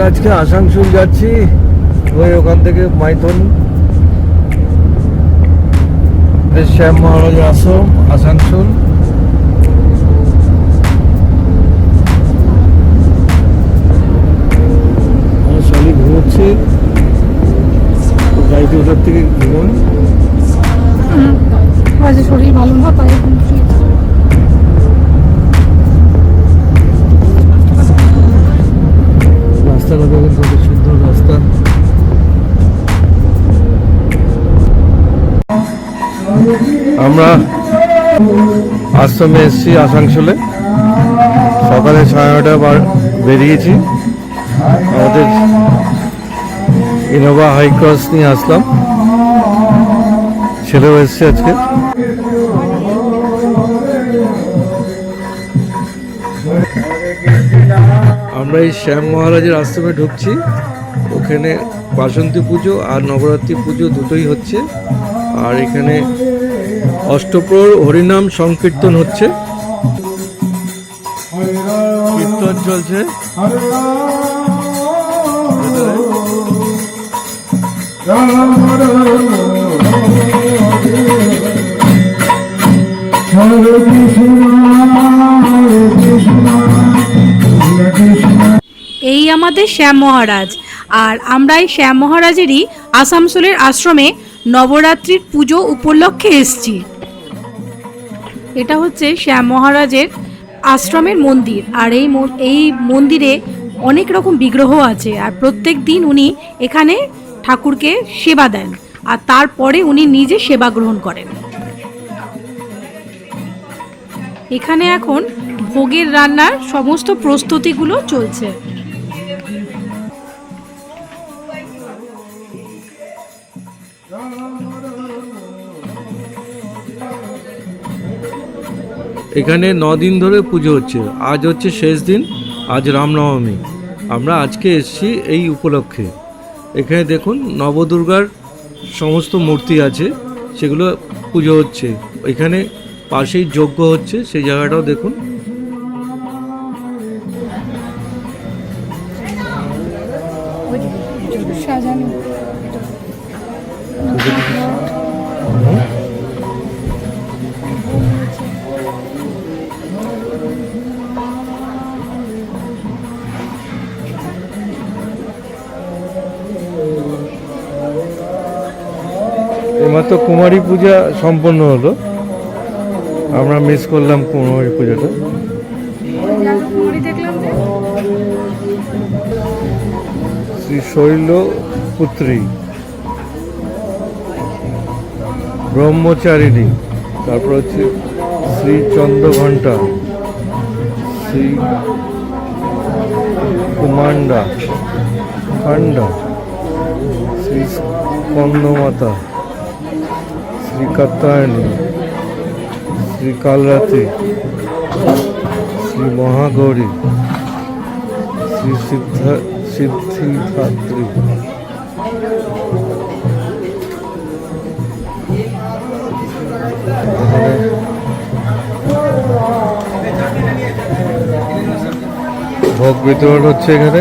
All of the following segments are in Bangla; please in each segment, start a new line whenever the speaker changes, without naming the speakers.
আমরা আজকে আসানসোল যাচ্ছি, ওই ওখান থেকে মাইথন। শ্যাম মহারাজ আশ্রম আসানসোল। শালি ঘুমোচ্ছে। গাড়িতে ওটার থেকে ঘুমোন।
শরীর ভালো না, তাই
আমরা আশ্রমে এসেছি আসানসোলে। সকালে সাড়ে নটা বার বেরিয়েছি। আমাদের ইনোভা হাই ক্রস নিয়ে আসলাম। ছেলেও এসছে আজকে। আমরা এই শ্যাম মহারাজের আশ্রমে ঢুকছি। ওখানে বাসন্তী পুজো আর নবরাত্রি পুজো দুটোই হচ্ছে। আর এখানে অষ্টপ্রহর হরিনাম সংকীর্তন হচ্ছে। কীর্তন চলছে।
এই আমাদের শ্যাম মহারাজ, আর আমরা এই শ্যাম মহারাজেরই আসানসোলের আশ্রমে নবরাত্রির পুজো উপলক্ষে এসছি। এটা হচ্ছে শ্যাম মহারাজের আশ্রমের মন্দির, আর এই এই মন্দিরে অনেক রকম বিগ্রহ আছে, আর প্রত্যেক দিন উনি এখানে ঠাকুরকে সেবা দেন, আর তারপরে উনি নিজে সেবা গ্রহণ করেন। এখানে এখন ভোগের রান্নার সমস্ত প্রস্তুতিগুলো চলছে।
এখানে দিন ধরে পুজো হচ্ছে। আজ হচ্ছে শেষ দিন, আজ রামনবমী। আমরা আজকে এসছি এই উপলক্ষে। এখানে দেখুন, নবদুর্গার সমস্ত মূর্তি আছে, সেগুলো পুজো হচ্ছে। এখানে পাশেই যজ্ঞ হচ্ছে, সেই জায়গাটাও দেখুন। এইমাত্র কুমারী পূজা সম্পন্ন হলো। আমরা মিস করলাম কুমারী পূজাটা। শ্রী শৈল পুত্রী ব্রহ্মচারিণী। তারপর হচ্ছে শ্রী চন্দ্রঘণ্টা। শ্রী কুমান্ডা খান্ডা শ্রী স্কন্দমাতা। শ্রী কাত্তায়নী শ্রী কালরাত্রি শ্রী মহাগৌরী শ্রী সিদ্ধা সিদ্ধিধাত্রী ভোগ বিতরণ হচ্ছে এখানে?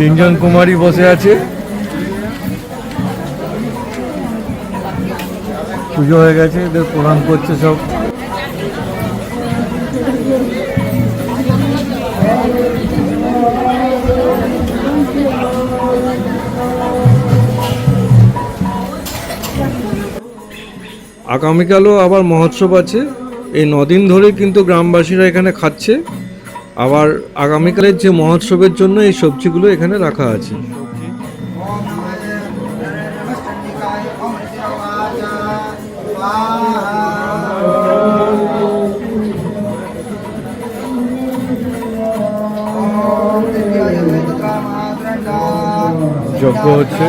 তিনজন কুমারী বসে আছে। পুজো হয়ে গেছে, এদের প্রণাম করছে সব। আগামীকালও আবার মহোৎসব আছে। এই নদিন ধরে কিন্তু গ্রামবাসীরা এখানে খাচ্ছে। আবার আগামীকালের যে মহোৎসবের জন্য এই সবজিগুলো এখানে রাখা আছে। যজ্ঞ হচ্ছে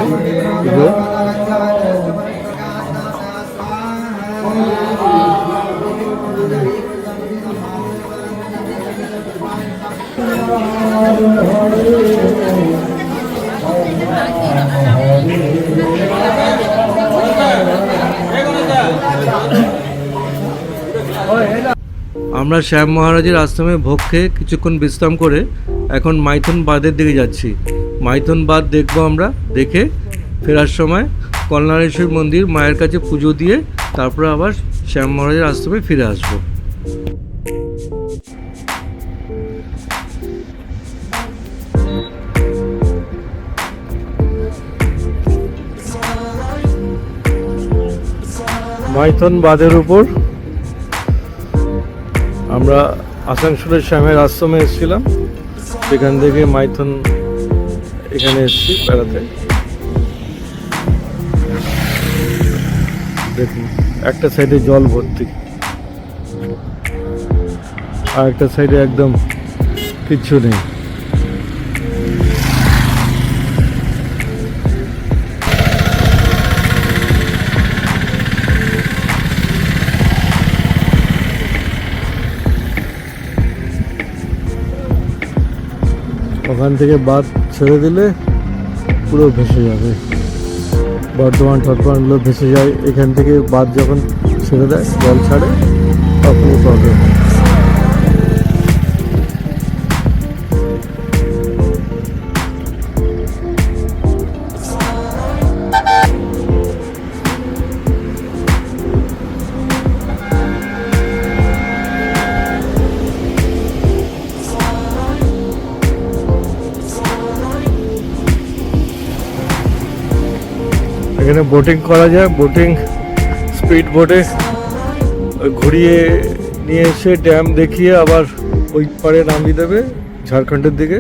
আমরা শ্যাম মহারাজের আশ্রমে ভোগ খেয়ে কিছুক্ষণ বিশ্রাম করে এখন মাইথন বাঁধের দিকে যাচ্ছি। মাইথন বাঁধ দেখব আমরা, দেখে ফেরার সময় কল্যাণেশ্বর মন্দির মায়ের কাছে পুজো দিয়ে তারপরে আবার শ্যাম মহারাজের আশ্রমে ফিরে আসব। মাইথন বাঁধের উপর। আমরা আসানসোলের শ্যামের আশ্রমে এসেছিলাম। সেখান থেকে মাইথন এখানে এসেছি বেড়াতে। দেখুন, একটা সাইডে জল ভর্তি। আর একটা সাইডে একদম কিচ্ছু নেই। ওখান থেকে বাদ ছেড়ে দিলে পুরো ভেসে যাবে। বর্তমান টর্ধমানগুলো ভেসে যায়। এখান থেকে বাদ যখন ছেড়ে দেয়, জল ছাড়ে, তখনই প্রবলেম এখানে বোটিং করা যায় বোটিং স্পিড বোটে ঘুরিয়ে নিয়ে এসে ড্যাম দেখিয়ে আবার ওই পারে নামিয়ে দেবে ঝাড়খণ্ডের দিকে।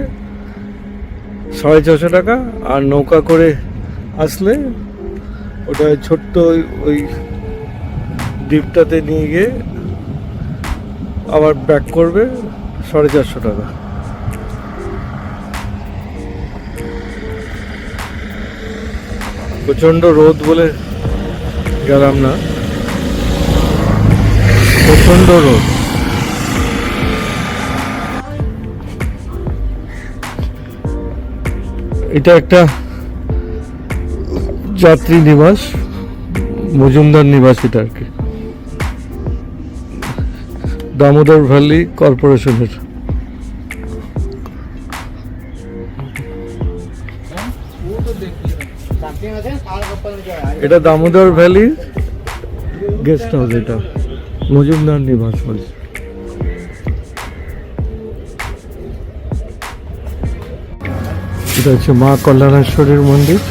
সাড়ে ছশো টাকা, আর নৌকা করে আসলে ওটা ছোট্ট ওই- দ্বীপটাতে নিয়ে গিয়ে আবার ব্যাক করবে সাড়ে চারশো টাকা। প্রচণ্ড রোদ বলে গেলাম না। প্রচণ্ড রোদ। এটা একটা যাত্রী নিবাস, মজুমদার নিবাস এটা আর কি। দামোদর ভ্যালি কর্পোরেশনের এটা দামোদর ভ্যালি গেস্ট হাউস এটা। মজুমদার নিবাস বলছে এটা হচ্ছে মা কল্যাণেশ্বরীর মন্দির।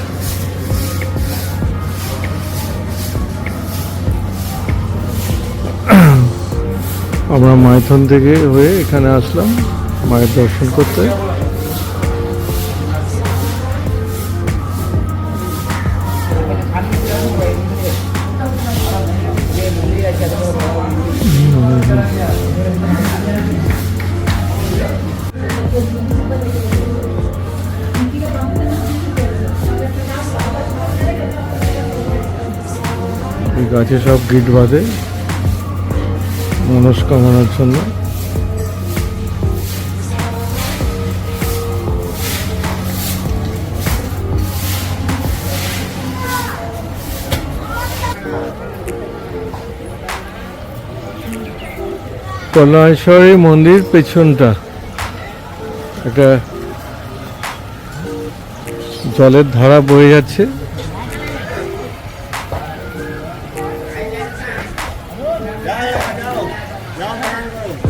আমরা মাইথন থেকে হয়ে এখানে আসলাম, মায়ের দর্শন করতে। গাছে সব গিট বাঁধে মনস্কামনার জন্য। কল্যাণেশ্বরী মন্দির পেছনটা। একটা জলের ধারা বয়ে যাচ্ছে। Yeah, yeah, I know. Down there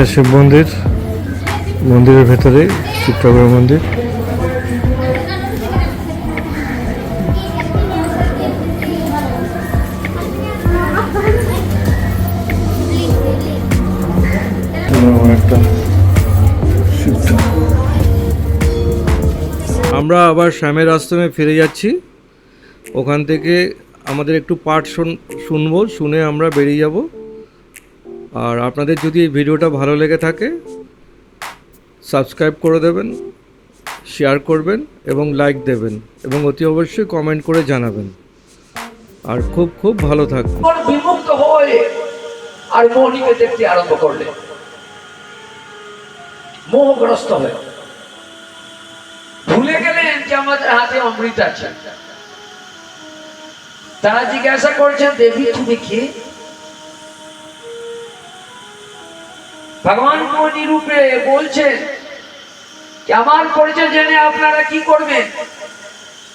একটা শিব মন্দির, মন্দিরের ভেতরে শিব ঠাকুরের মন্দির। আমরা আবার শ্যামের আশ্রমে ফিরে যাচ্ছি। ওখান থেকে আমাদের একটু পাঠ শুন শুনব, শুনে আমরা বেরিয়ে যাব। আর আপনাদের যদি এই ভিডিওটা ভালো লেগে থাকে সাবস্ক্রাইব করে দেবেন শেয়ার করবেন এবং লাইক দেবেন এবং অতি অবশ্যই কমেন্ট করে জানাবেন। আর খুব খুব ভালো থাকবেন।
বিমুক্ত হয়ে আর মোহনীকে দেখতে আরম্ভ করলে। মোহগ্রস্ত হয়ে। ভুলে গেলেন যে আমাদের হাতে অমৃত আছে। তারা জিজ্ঞাসা করছেন, দেবী, তুমি কে? ভগবান মোহনী রূপে বলছেন? যে আমার পরিচয় জেনে আপনারা কি করবেন?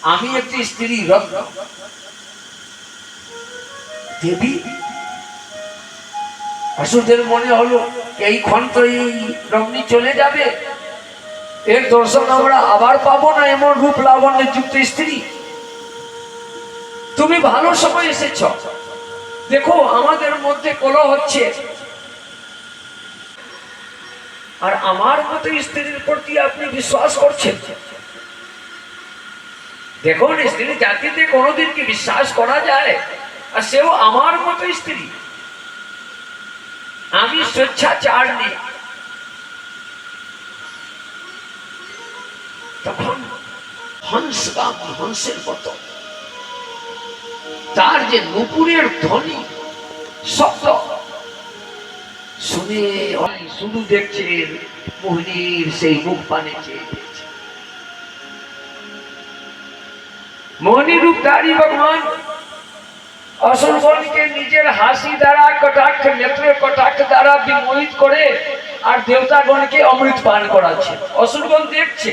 আমি একটি স্ত্রী, রত্ন। দেবী? আসুদের মনে হলো, এই ক্ষণ তো এই রমণী চলে যাবে। এর দর্শন আমরা আবার পাবো না, এমন রূপ লাবণ্যের যুক্ত স্ত্রী। তুমি ভালো সময় এসেছ। দেখো, আমাদের মধ্যে কলহ হচ্ছে। আর আমার মতো স্ত্রীর প্রতি আপনি বিশ্বাস করছেন? দেখুন স্ত্রী জাতিতে কোনোদিন কি বিশ্বাস করা যায়? আর সেও আমার মতো স্ত্রী। আমি স্বেচ্ছাচার নেই তখন হংসগাম হংসের মতো। তার যে নুপুরের ধ্বনি, শব্দ শুনে শুধু দেখছে মোহিনীর সেই মুখ পানে চেয়ে মোহিনী রূপধারী ভগবান। অসুরগণকে নিজের হাসি দ্বারা, কটাক্ষ, নেত্রের কটাক্ষ দ্বারা বিমোহিত করে আর দেবতাগণকে অমৃত পান করাচ্ছে। অসুরগণ দেখছে।